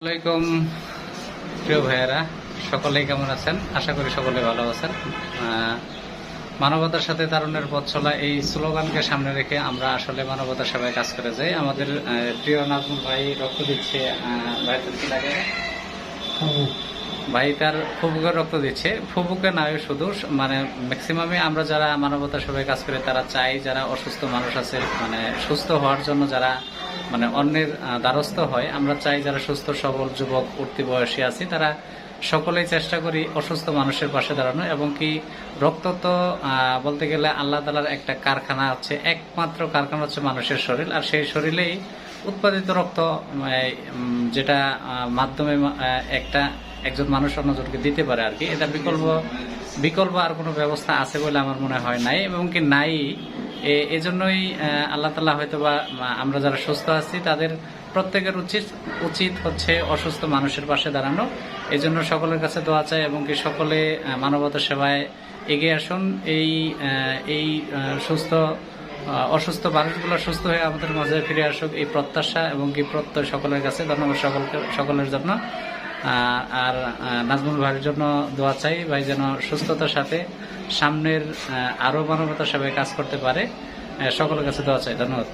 আসসালামাইকুম প্রিয় ভাইয়েরা, সকলেই কেমন আছেন? আশা করি সকলে ভালো আছেন। মানবতার সাথে তারুণের পথ চলা এই স্লোগানকে সামনে রেখে আমরা আসলে মানবতার সেবায় কাজ করে যাই। আমাদের প্রিয় নাজমুল ভাই রক্ত দিচ্ছে কি লাগে ভাই তার ফুবুকে রক্ত দিচ্ছে। ফুবুকে নয় শুধু মানে ম্যাক্সিমামে আমরা যারা মানবতার সবাই কাজ করি, তারা চাই যারা অসুস্থ মানুষ আছে মানে সুস্থ হওয়ার জন্য যারা মানে অন্যের দ্বারস্থ হয়, আমরা চাই যারা সুস্থ, সবল, যুবক, উঠতি বয়সী আছি, তারা সকলেই চেষ্টা করি অসুস্থ মানুষের পাশে দাঁড়ানো এবং কি রক্ত তো বলতে গেলে আল্লাহ তালার একটা কারখানা হচ্ছে একমাত্র কারখানা হচ্ছে মানুষের শরীর, আর সেই শরীরেই উৎপাদিত রক্ত যেটা মাধ্যমে একটা একজন মানুষ অন্যজনকে দিতে পারে আর কি। এটা বিকল্প বিকল্প আর কোনো ব্যবস্থা আছে বলে আমার মনে হয় নাই, এবং কি নাই। এজন্যই আল্লাহ তালা হয়তো বা আমরা যারা সুস্থ আছি, তাদের প্রত্যেকের উচিত উচিত হচ্ছে অসুস্থ মানুষের পাশে দাঁড়ানো। এই জন্য সকলের কাছে দোয়া চাই এবং কি সকলে মানবতা সেবায় এগিয়ে আসুন। এই এই সুস্থ অসুস্থ মানুষগুলো সুস্থ হয়ে আমাদের মাঝে ফিরে আসুক। এই প্রত্যাশা এবং কি প্রত্যয় সকলের কাছে। ধন্যবাদ সকলকে, সকলের জন্য। আর নাজমুল ভাইয়ের জন্য দোয়া চাই, ভাই যেন সুস্থতার সাথে সামনের আরও আরও মানবতার সবাই কাজ করতে পারে। সকলের কাছে দোয়া চাই, ধন্যবাদ।